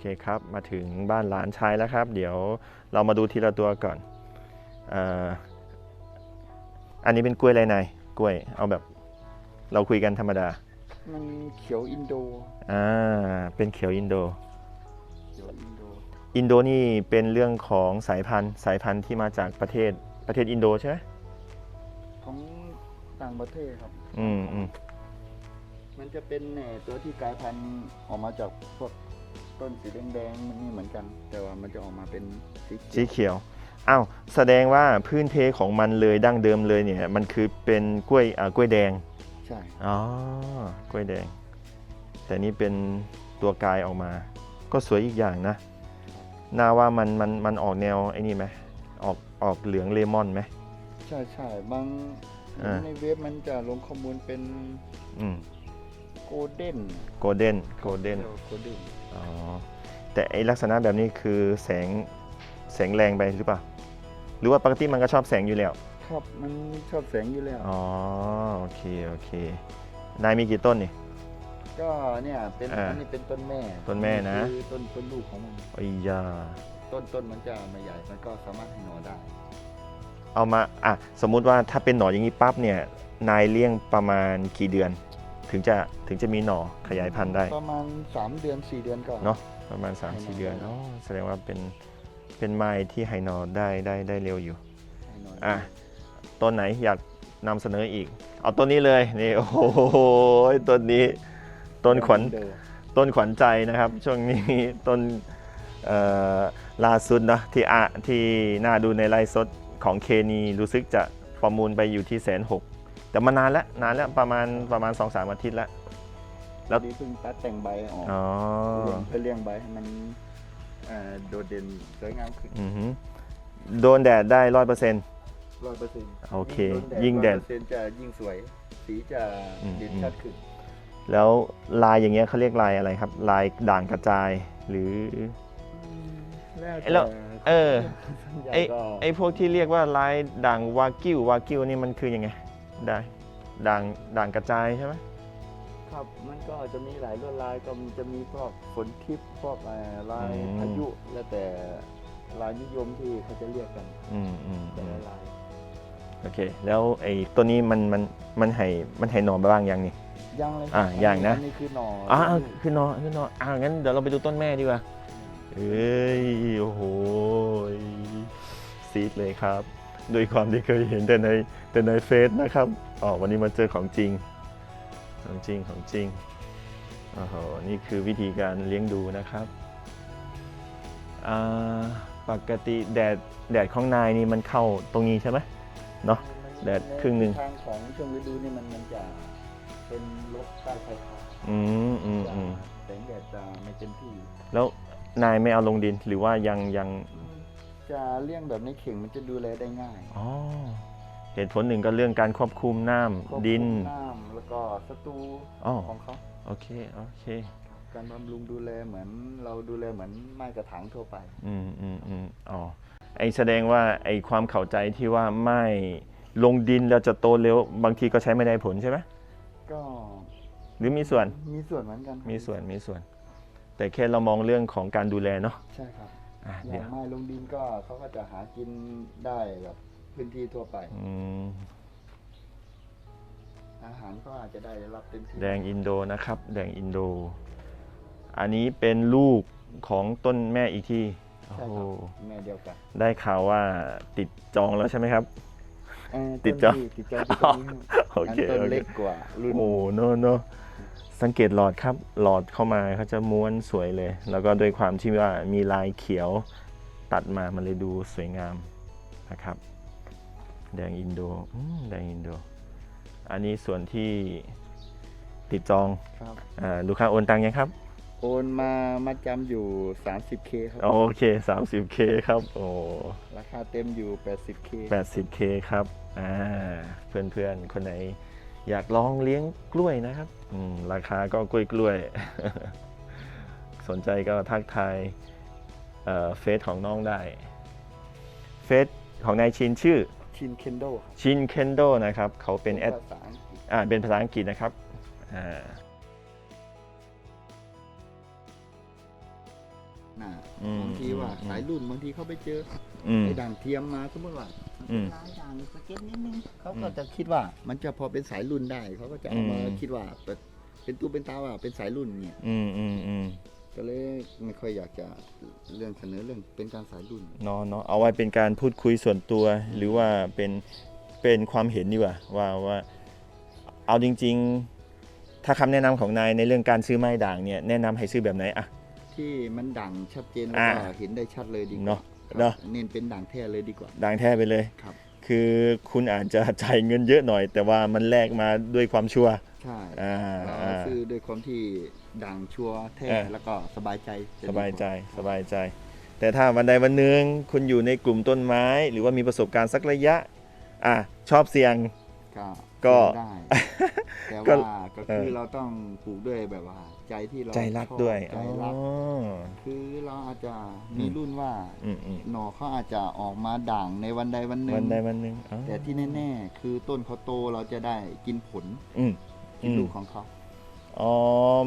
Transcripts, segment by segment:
เคครับ มาถึงบ้านหลานชายแล้วครับ เดี๋ยวเรามาดูทีละตัวก่อนเอ่ออันนี้เป็นกล้วยอะไรนายกล้วยเอาแบบ เราคุยกันธรรมดา มันเขียวอินโด อ่า เป็นเขียวอินโดเขียวอินโด อินโดนี่เป็นเรื่องของสายพันธุ์ สายพันธุ์ที่มาจากประเทศประเทศอินโดใช่ไหมของต่างประเทศครับ อืมอืมมันจะเป็นเนี่ยตัวที่กลายพันธุ์ออกมาจากพวก ต้นสีแดงๆมันนี่เหมือนกัน แต่ว่ามันจะออกมาเป็นสีเขีสียวเขียวอ้าวแสดงว่าพื้นเพของมันเลยดั้งเดิมเลยเนี่ยมันคือเป็นกล้วยอ่ากล้วยแดงใช่ อ๋อกล้วยแดง แต่นี่เป็นตัวกายออกมา ก็สวยอีกอย่างนะน่าว่ามันมันมันออกแนวไอ้นี่ไหมออกออกเหลืองเลมอนไหม ใช่ใช่บางอ่า ในเว็บมันจะลงข้อมูลเป็นอืม โกลเด้นโกลเด้นโกลเด้นโกลเด้นอ๋อแต่ไอลักษณะแบบนี้คือแสงแสงแรงไปหรือเปล่า หรือว่าปกติมันก็ชอบแสงอยู่แล้วครับมันชอบแสงอยู่แล้วอ๋อโอเคโอเคนายมีกี่ต้นนี่ ก็เนี่ยเป็นอ่าอันนี้เป็นต้นแม่ต้นแม่นะคือต้นต้นลูกของมันไอ้ยาต้นต้นมันจะไม่ใหญ่มันก็สามารถให้หน่อได้ เอามาอะสมมุติว่าถ้าเป็นหน่ออย่างนี้ปั๊บเนี่ยนายเลี้ยงประมาณกี่เดือน ถึงจะถึงจะมีหน่อขยายพันธุ์ได้ประมาณ 3 เดือน 4 เดือนก็เนาะประมาณ 3 4 เดือนอ๋อแสดงว่าเป็นเป็นไม้ที่ให้หน่อได้ได้ได้เร็วอยู่ให้หน่อะต้นไหนอยากนำเสนออีก เอาต้นนี้เลยนี่โอ้โหต้นนี้ต้นขวัญ เดิมต้นขวัญใจนะครับช่วงนี้ ต้นเอ่อล่าสุดนะที่อะที่น่าดูในไลฟ์สดของเคนีรู้สึกจะประมูลไปอยู่ที่แสนหก แต่มานานแล้วนานแล้วประมาณประมาณ2อสามอาทิตย์แล้วแล้วดีเพิ่งตัดแต่งใบออกอ๋อเลี้ยงเพื่อเลี้ยงใบให้มันเอ่อโดดเด่นสวยงามขึ้นอือหือโดนแดดได้ร้อยเปอร์เซ็นต์ร้อยเปอร์เซ็นต์โอเค ยิ่ยิ่งงแดแดดดเปอร์เซ็นต์จะยิ่งสวย สีจะอืมเด่นอืมชัดขึ้น แล้วลายอย่างเงี้ยเขาเรียกลายอะไรครับ ลายด่างกระจายหรือแล้วเออส่วนใหญ่ไอ้ก็ไอ้พวกที่เรียกว่าลายด่างวากิววากิวนี่มันคือยังไง ได้ด่างด่างกระจายใช่ไหมครับมันก็จะมีหลายลวดลายก็มันจะมีพวกฝนทิพย์พวกเอ่อลายอืมพายุแล้วแต่ลายนิยมที่เขาจะเรียกกันอืมอืมแต่อืมละลายโอเค แล้วไอ้ตัวนี้มันมันมันให้มันให้หนอนไปบ้างยังนี่ยังเลยอะยังนะ อันนี้คือหน่ออ่าลูกคือหนอนคือหนอนอ่างั้นเดี๋ยวเราไปดูต้นแม่ดีกว่า เอ้ย โอ้โหซีดเลยครับ ด้วยความที่เคยเห็นแต่ในแต่ในเฟซนะครับอ๋อวันนี้มาเจอของจริง ของจริงของจริงโอ้โหนี่คือวิธีการเลี้ยงดูนะครับอ่าปกติแดดแดดของนายนี่มันเข้าตรงนี้ใช่ไหมเนาะมันแดดครึ่งหนึ่งทางของช่วงฤดูนี่มันมันจะเป็นลบใต้ชายคาอืมอืมจะอืมแสงแดดจะไม่เต็มที่ แล้วนายไม่เอาลงดินหรือว่ายังยัง จะเลี้ยงแบบในเข่งมันจะดูแลได้ง่ายอ๋อเหตุผลหนึ่งก็เรื่องการควบคุมน้ควบคุมำดิน น้ำแล้วก็ศัตรูอ๋อ ของเขาโอเค โอเค การบำรุงดูแลเหมือนเราดูแลเหมือนไม้กระถางทั่วไป อืมอืมอืมอ๋อ ไอแสดงว่าไอความเข้าใจที่ว่าไม่ลงดินแล้วจะโตเร็ว บางทีก็ใช้ไม่ได้ผลใช่ไหมก็หรือมีส่วน มีส่วนเหมือนกันมีส่วน มีส่วน แต่แค่เรามองเรื่องของการดูแลเนาะ ใช่ครับ อะอเดี๋ยย่าวงไม้ลงดินก็เขาก็จะหากินได้แบบพื้นที่ทั่วไป อืมอาหารก็อาจจะได้รับเต็มที่แดงอินโดนะครับ แดงอินโด อันนี้เป็นลูกของต้นแม่อีกที่โอ้ใช่โหครับแม่เดียวกัน ได้ข่าวว่าติดจองแล้วใช่ไหมครับเอ่อติดต้นจอที่ติดจอที่ตรงนี้โอเคอันต้นโอเคเล็กกว่ารุ่นโอ้โนโน สังเกตหลอดครับหลอดเข้ามาเขาจะม้วนสวยเลย แล้วก็ด้วยความที่ว่ามีลายเขียวตัดมามันเลยดูสวยงามนะครับ แดงอินโดอืมแดงอินโด อันนี้ส่วนที่ติดจองครับอาลูกค้าโอนตังค์ยังครับ โอนมามาจำอยู่ 30k ครับ โอเค 30k ครับโอ้ราคาเต็มอยู่ 80k 80k ครับอ่าเพื่อนๆ คนไหน อยากลองเลี้ยงกล้วยนะครับอืมราคาก็กล้วยกล้วยๆสนใจก็ทักทายเอ่อเฟซของน้องได้ เฟซของนายชินชื่อชินเคนโดครับชินเคนโดนะครับ เขาเป็นแอดภาษาอังกฤษอ่าเป็นภาษาอังกฤษนะครับอ่าน่ะอืมบางทีว่าอืมสายรุ่นบางทีเขาไปเจอ อืม ไอ้ด่างเทียมมาสมมติว่าอืมลายด่างสเก็ตนิดนึงเขาก็อืมจะคิดว่า มันจะพอเป็นสายรุ่นได้เขาก็จะเอามาอืม คิดว่าเป็นเป็นตู้เป็นตาว่าเป็นสายรุ่นเนี่ยอืมอืมอืมก็เลยไม่ค่อยอยากจะเรื่องเสนอเรื่องเป็นการสายรุ่น เนาะเนาะเอาไว้เป็นการพูดคุยส่วนตัว หรือว่าเป็นเป็นความเห็นดีกว่าว่าว่า เอาจริง ๆ ถ้าคำแนะนำของนายในเรื่องการซื้อไม้ด่างเนี่ยแนะนำให้ซื้อแบบไหนอะ ที่มันด่างชัดเจนแล้วอ่าก็เห็นได้ชัดเลยดีกเนว่าอะครับ เนอะเน้นเป็นด่างแท้เลยดีกว่าด่างแท้ไปเลยครับ คือคุณอาจจะจ่ายเงินเยอะหน่อย แต่ว่ามันแลกมาด้วยความชัวร์ใช่อ่าเราอ่าซื้อด้วยความที่ด่างชัวร์แท้เออแล้วก็สบายใจะดีกสว่บายใจสบายใจ แต่ถ้าวันใดวันหนึ่งคุณอยู่ในกลุ่มต้นไม้ หรือว่ามีประสบการณ์สักระยะอะชอบเสี่ยงก็ ก็ซื้อได้ แต่ก็ว่าก็คือเออ เราต้องปลูกด้วยแบบว่า ใจที่เราใจรักชอบด้วยใจรักอ๋อคือเราอาจจะมีอืมรุ่นว่า อืมอืมหน่อเขาอาจจะออกมาด่างในวันใดวันหนึ่งวันใดวันหนึ่งอ๋อแต่ที่แน่ๆ คือต้นเขาโตเราจะได้กินผลอืมกินอืมลูกของเขา อ๋อ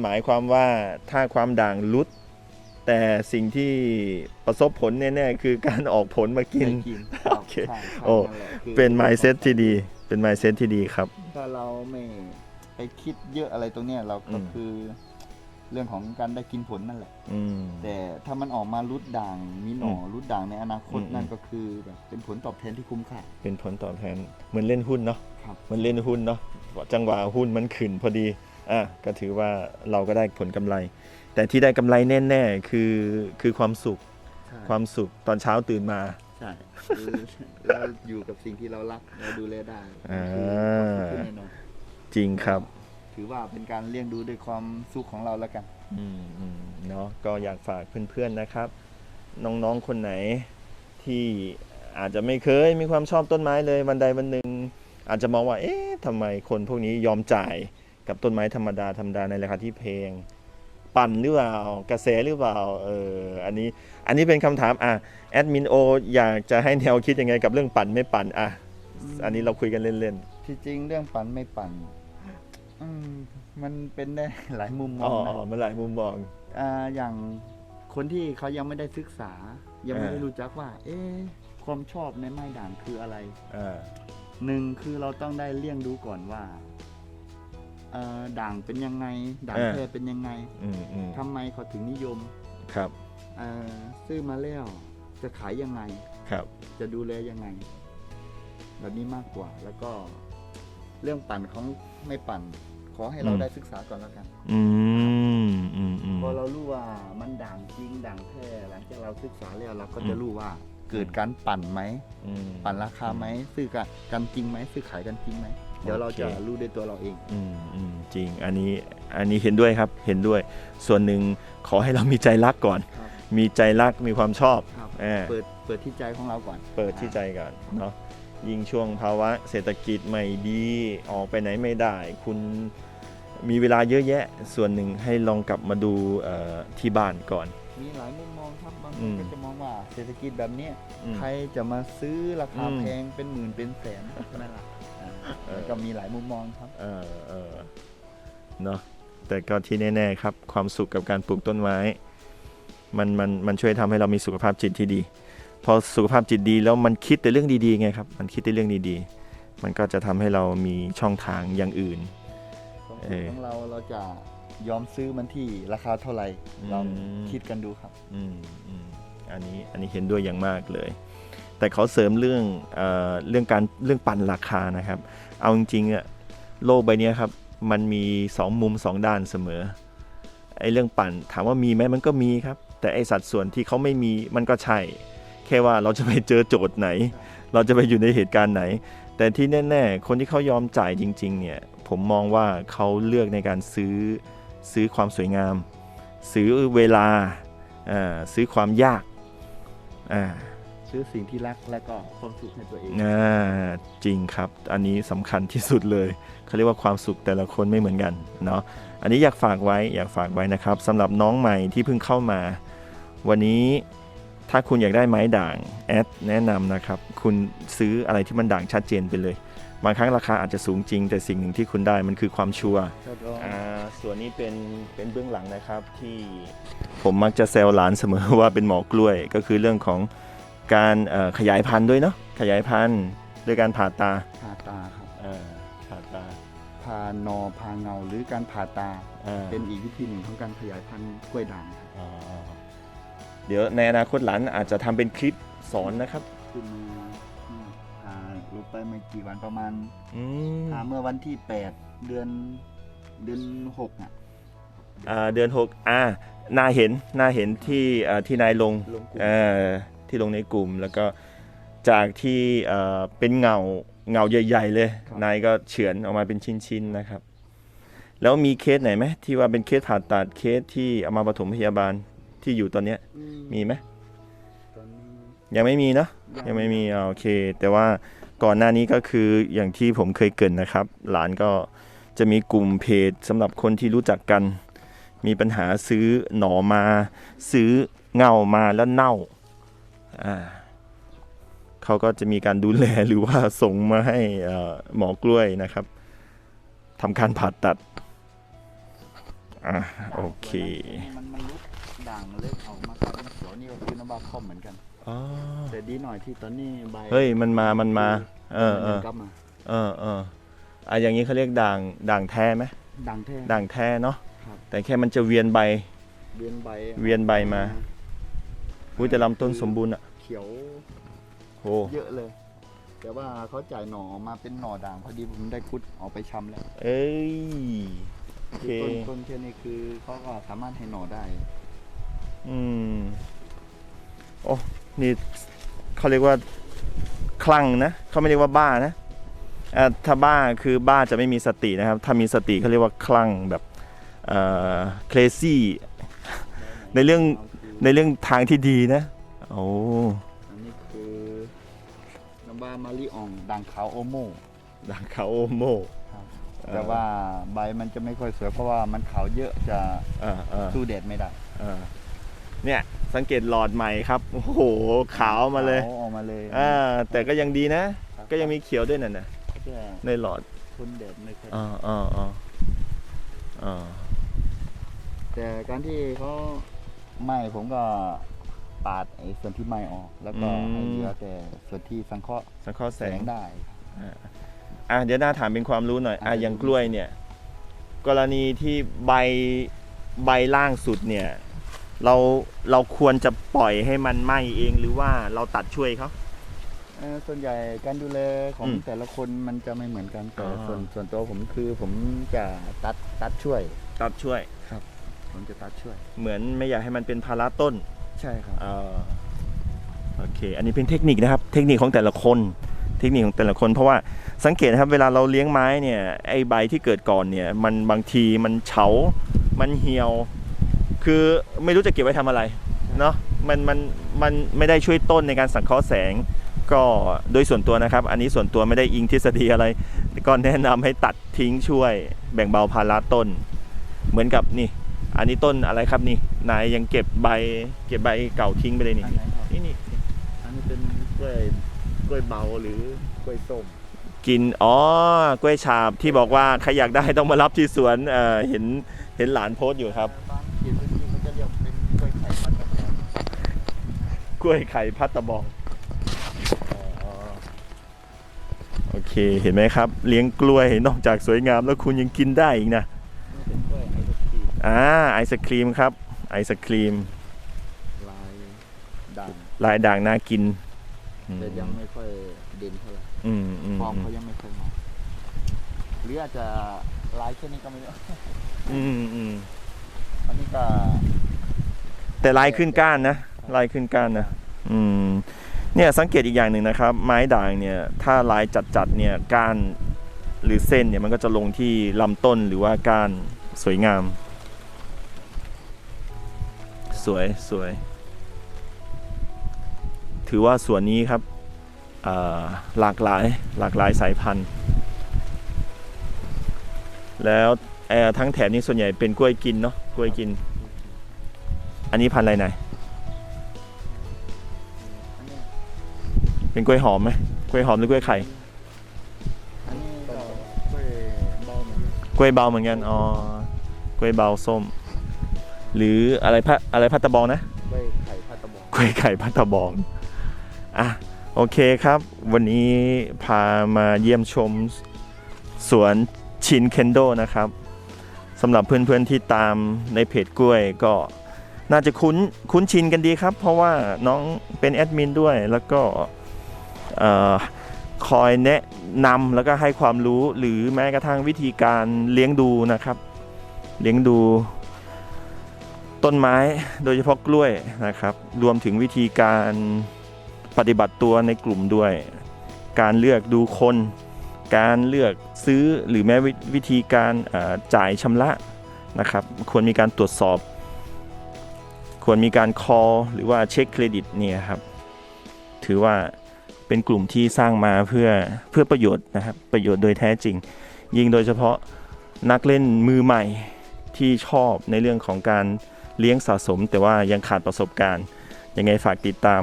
หมายความว่าถ้าความด่างลุด แต่สิ่งที่ประสบผลแน่ๆคือการออกผลมากิน ได้กินโอเคใช่ใช่โอ้ นั่นแหละคือเป็น mindset ที่ดี เป็น mindset ที่ดีครับ ถ้าเราไม่ไปคิดเยอะอะไรตรงเนี้ยเราก็อืม คือเรื่องของการได้กินผลนั่นแหละ อืม แต่ถ้ามันออกมารุดด่างมีหน่ออรุดด่างในอนาคตอืม นั่นก็คือแบบเป็นผลตอบแทนที่คุ้มค่า เป็นผลตอบแทนเหมือนเล่นหุ้นเนาะครับ เหมันเล่นหุ้นเนาะจังหวะหุ้นมันขึ้นพอดีอะก็ถือว่าเราก็ได้ผลกำไร แต่ที่ได้กำไรแน่ๆคือคือความสุขใช่ความสุขตอนเช้าตื่นมา ใช่คือเราอยู่กับสิ่งที่เรารักเราดูแลได้อ่าคือความสุขที่แน่นอนจริงครับถือว่าเป็นการเลี้ยงดูด้วยความสุขของเราแล้วกัน อืมอืมเนาะก็อยากฝากเพื่อนๆนะครับ น้องๆคนไหนที่อาจจะไม่เคยมีความชอบต้นไม้เลยวันใดวันหนึ่งอาจจะมองว่า เอ๊ะทำไมคนพวกนี้ยอมจ่ายกับต้นไม้ธรรมดาธรรมดาในราคาที่แพง ปั่นหรือเปล่ากระแสหรือเปล่าเอออันนี้อันนี้เป็นคำถามอะแอดมินโออยากจะให้แนวคิดยังไงกับเรื่องปั่นไม่ปั่นอะอันนี้เราคุยกันเล่นที่จริงเรื่องปั่นไม่ปั่นอืมมันเป็นได้หลายมุมๆมอ๋อองนะอ๋อมันหลายมุมมองอ่าอย่างคนที่เขายังไม่ได้ศึกษา ยังไม่อ่าได้รู้จักว่า เอ๊ะความชอบในไม้ด่างคืออะไรอ่าหนึ่งคือเราต้องได้เลี่ยงดูก่อนว่า เอ่อด่างเป็นยังไง ด่างอ่าแท้เป็นยังไงอืมอืมทำไมเขาถึงนิยมครับเอ่อซื้อมาแล้วจะขายยังไง ครับ จะดูแลยังไง แบบนี้มากกว่า แล้วก็เรื่องปั่นของไม่ปั่น ขอให้เราอืม ได้ศึกษาก่อนแล้วกัน อืมอืมอืม พอเรารู้ว่ามันด่างจริงด่างแท้หลังจากเราศึกษาแล้วเราก็อืจะมรู้ว่า เกิดการปั่นไหม อืม ปั่นราคาไหมซื้อกันกันจริงไหมซื้อขายกันจริงไหม เดี๋ยวเราจะโอเครู้ด้วยตัวเราเอง อืมอืมจริงอันนี้อันนี้เห็นด้วยครับเห็นด้วย ส่วนหนึ่งขอให้เรามีใจรักก่อน ครับ มีใจรักมีความชอบครับ เออเปิดเปิดที่ใจของเราก่อน เปิดที่ใจก่อนเนาะยิ่งช่วงภาวะเศรษฐกิจไม่ดีออกไปไหนไม่ได้ คุณมีเวลาเยอะแยะ ส่วนหนึ่งให้ลองกลับมาดูเอ่อที่บ้านก่อน มีหลายมุมมองครับบางคอืนมก็จะมองว่าเศรษฐกิจแบบเนี้ยอืมใครจะมาซื้อราคาอืม แพงเป็นหมื่นเป็นแสนใช่ไหมล่ะ อ่าเออก็มีหลายมุมมองครับเออเออเนาะแต่ก็ที่แน่ๆครับ ความสุขกับการปลูกต้นไม้ มันมันมันช่วยทำให้เรามีสุขภาพจิตที่ดี พอสุขภาพจิตดีแล้วมันคิดแต่เรื่องดีๆไงครับ มันคิดแต่เรื่องดีๆ มันก็จะทำให้เรามีช่องทางอย่างอื่นความเอสุขอของเราเราจะยอมซื้อมันที่ราคาเท่าไหร่อืมลองคิดกันดูครับอืมอืมอันนี้อันนี้เห็นด้วยอย่างมากเลย แต่เขาเสริมเรื่องเอเรื่องการเรื่องปั่นราคานะครับ เอาจริงๆอะโลกใบนี้ครับมันมีสองมุมสองด้านเสมอไอ้เรื่องปั่นถามว่ามีไหมมันก็มีครับ แต่ไอ้สัดส่วนที่เขาไม่มีมันก็ใช่ แค่ว่าเราจะไปเจอโจทย์ไหน เราจะไปอยู่ในเหตุการณ์ไหน แต่ที่แน่ๆ คนที่เขายอมจ่ายจริงๆเนี่ยผมมองว่าเขาเลือกในการซื้อซื้อความสวยงาม ซื้อเวลาซื้อความยากอ่า ซื้อสิ่งที่รักและก็ความสุขให้ตัวเองอ่าจริงครับ อันนี้สำคัญที่สุดเลยเขาเรียกว่าความสุขแต่ละคนไม่เหมือนกันเนาะอันนี้อยากฝากไว้อยากฝากไว้นะครับสำหรับน้องใหม่ที่เพิ่งเข้ามา วันนี้ถ้าคุณอยากได้ไม้ด่างแอดแนะนำนะครับ คุณซื้ออะไรที่มันด่างชัดเจนไปเลย บางครั้งราคาอาจจะสูงจริง แต่สิ่งหนึ่งที่คุณได้มันคือความชัวร์ทดลองอ่าส่วนนี้เป็นเป็นเบื้องหลังนะครับที่ผมมักจะแซวหลานเสมอว่าเป็นหมอกล้วยก็คือเรื่องของ การเอ่อขยายพันธุ์ด้วยเนาะขยายพันธุ์ด้วยการผ่าตาผ่าตาครับอ่าผ่าตาผ่านอผ่าเงาหรือการผ่าตาอ่าเป็นอีกวิธีหนึ่งของการขยายพันธุ์กล้วยด่างครับอ๋อเดี๋ยวในอนาคตหลานอาจจะทำเป็นคลิปสอนนะครับขึ้นมาผ่าลงไปไม่กี่วันประมาณอืมผ่าเมื่อวันที่ 8 เดือนเดือน6อะอ่าเดือนหกอ่าน่าเห็นน่าเห็นที่อ่าที่นายลงลงกลุ่มเอ่อ ที่ลงในกลุ่ม แล้วก็จากที่เอ่อเป็นเงาเงาใหญ่ ๆ เลย นายก็เฉือนออกมาเป็นชิ้นๆนะครับ แล้วมีเคสไหนไหมที่ว่าเป็นเคสผ่าตัดเคสที่เอามาปฐมพยาบาลที่อยู่ตอนเนี้ยอืมีไหมตอนนี้ยังไม่มีเนาะยังไม่มีอ่าโอเค แต่ว่าก่อนหน้านี้ก็คืออย่างที่ผมเคยเกรินนะครับ หลานก็จะมีกลุ่มเพจสำหรับคนที่รู้จักกัน มีปัญหาซื้อหน่อมา ซื้อเงามาแล้วเน่าอ่า เขาก็จะมีการดูแลหรือว่าส่งมาให้เอ่อหมอกล้วยนะครับทำการผ่าตัดอ่าโอเคมันมันลุกด่างเริ่มออกมากลายเป็นเขียวนี่ก็คือน้ำบาคอมเหมือนกันอ๋อแต่ดีหน่อยที่ตอนนี้ใบเฮ้ยมันมามันมา เออเออมันกลับมาเออเอออะอย่างนี้เขาเรียกด่างด่างแท้ไหมด่างแท้ด่างแท้เนาะครับแต่แค่มันจะเวียนใบ เวียนใบเวียนใบมาอุ้ยแต่ลำต้นสมบูรณ์อะเขียวโอ้เยอะเลย แต่ว่าเขาจ่ายหน่อมาเป็นหน่อด่างพอดีผมได้คุดออกไปชำแล้วเอ้ยโอเคคือต้นต้นแค่นี้คือเขาก็สามารถให้หน่อได้ อืมโอ้นี่เขาเรียกว่าคลั่งนะเขาไม่เรียกว่าบ้านะอ่าถ้าบ้าคือบ้าจะไม่มีสตินะครับ ถ้ามีสติเขาเรียกว่าคลั่งแบบเอ่อ crazy ในเรื่องในเรื่องทางที่ดีนะ โอ้อันนี้คือน้ำบามาริอองด่างขาวโอโมดังเขาโอโมครับเออแต่ว่าใบมันจะไม่ค่อยสวยเพราะว่ามันขาวเยอะจะอ่าอ่าสู้แดดไม่ได้อ่าเนี่ยสังเกตหลอดใหม่ครับโอ้โหขาวมาเลยขวออกมาเลยอ่าแต่ก็ยังดีนะครับก็ยังมีเขียวด้วยน่ะนะแค่ในหลอดทนแดดไม่ค่อยอ่าอ่าอ่าอ่าแต่การที่เขาไหม้ผมก็ ปาดไอ้ส่วนที่ไหม้ออก แล้วก็ให้เหลือแต่ส่วนที่สังเคราะห์สังเคราะห์แสแสงงได้ อะเดี๋ยวน้าถามเป็นความรู้หน่อยอะอะ อย่างกล้วยเนี่ย กรณีที่ใบใบล่างสุดเนี่ย เราเราควรจะปล่อยให้มันไหม้เองหรือว่าเราตัดช่วยเขา เอ่อส่วนใหญ่การดูแลของอืมแต่ละคนมันจะไม่เหมือนกันแต่อ๋อ ส่วนส่วนตัวผมคือผมจะตัดตัดช่วย ตัดช่วย ผมจะตัดช่วย เหมือนไม่อยากให้มันเป็นภาระต้น ใช่ครับ เออโอเค อันนี้เป็นเทคนิคนะครับ เทคนิคของแต่ละคน เทคนิคของแต่ละคน เพราะว่าสังเกตนะครับ เวลาเราเลี้ยงไม้เนี่ย ไอใบที่เกิดก่อนเนี่ย มันบางทีมันเฉา มันเหี่ยว คือไม่รู้จะเก็บไว้ทำอะไร เนาะมันมันมันไม่ได้ช่วยต้นในการสังเคราะห์แสง ก็โดยส่วนตัวนะครับ อันนี้ส่วนตัวไม่ได้อิงทฤษฎีอะไร ก็แนะนำให้ตัดทิ้งช่วย แบ่งเบาภาระต้น เหมือนกับนี่ อันนี้ต้นอะไรครับนี่นายยังเก็บใบ เก็บใบเก่าทิ้งไปเลยนี่อันไหนครับนี่นี่อันนี้เป็นกล้วยกล้วยเบาหรือกล้วยส้มกินอ๋อกล้วยฉาบที่บอกว่าใครอยากได้ต้องมารับที่สวนเอ่อเห็นเห็นหลานโพสต์อยู่ครับบางเขตพื้นที่เขาจะเรียกเป็นกล้วยไข่พันธุ์แบบนี้กล้วยไข่พัดตะบองโอเคเห็นไหมครับ เลี้ยงกล้วยนอกจากสวยงามแล้วคุณยังกินได้อีกนะ อ่าไอศครีมครับ ไอศครีม ลายด่างลายด่างน่ากินอืมแต่ยังไม่ค่อยเด่นเท่าไหร่อืมอืมฟอร์มเขายังไม่เคยมาหรืออาจจะลายแค่นี้ก็ไม่รู้อืมอืมอันนี้ก็แต่ลายขึ้นก้านนะลายขึ้นก้านนะอืมเนี่ยสังเกตอีกอย่างหนึ่งนะครับ ไม้ด่างเนี่ยถ้าลายจัดๆเนี่ยก้านหรือเส้นเนี่ยมันก็จะลงที่ลำต้นหรือว่าก้านสวยงาม สวยสวย ถือว่าสวนนี้ครับหลากหลายหลากหลายสายพันธุ์ แล้วทั้งแถบนี้ส่วนใหญ่เป็นกล้วยกินเนาะกล้วยกิน อันนี้พันธุ์อะไรไหนเป็นกล้วยหอมไหมกล้วยหอมหรือกล้วยไข่กล้วยเบาเหมือนกันอ๋อกล้วยเบาส้ม หรืออะไรพัดอะไรพัดตะบองนะใบไข่พัตตะบองกล้วยไข่พัดตะบองอะโอเคครับ วันนี้พามาเยี่ยมชมสวนชินเคนโดนะครับสำหรับเพื่อนๆที่ตามในเพจกล้วยก็น่าจะคุ้นคุ้นชินกันดีครับ เพราะว่าน้องเป็นแอดมินด้วยแล้วก็เอ่อคอยแนะนำแล้วก็ให้ความรู้หรือแม้กระทั่งวิธีการเลี้ยงดูนะครับ เลี้ยงดู ต้นไม้โดยเฉพาะกล้วยนะครับ รวมถึงวิธีการปฏิบัติตัวในกลุ่มด้วย การเลือกดูคน การเลือกซื้อหรือแม้วิธีการจ่ายชำระนะครับ ควรมีการตรวจสอบ ควรมีการ call หรือว่าเช็คเครดิตเนี่ยครับ ถือว่าเป็นกลุ่มที่สร้างมาเพื่อเพื่อประโยชน์นะครับประโยชน์โดยแท้จริง ยิ่งโดยเฉพาะนักเล่นมือใหม่ที่ชอบในเรื่องของการ เลี้ยงสะสม แต่ว่ายังขาดประสบการณ์ ยังไงฝากติดตาม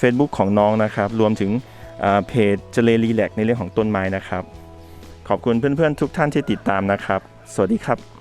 Facebook ของน้องนะครับ รวมถึงเพจเจเลรีแลกในเรื่องของต้นไม้นะครับ ขอบคุณเพื่อนๆทุกท่านที่ติดตามนะครับ สวัสดีครับ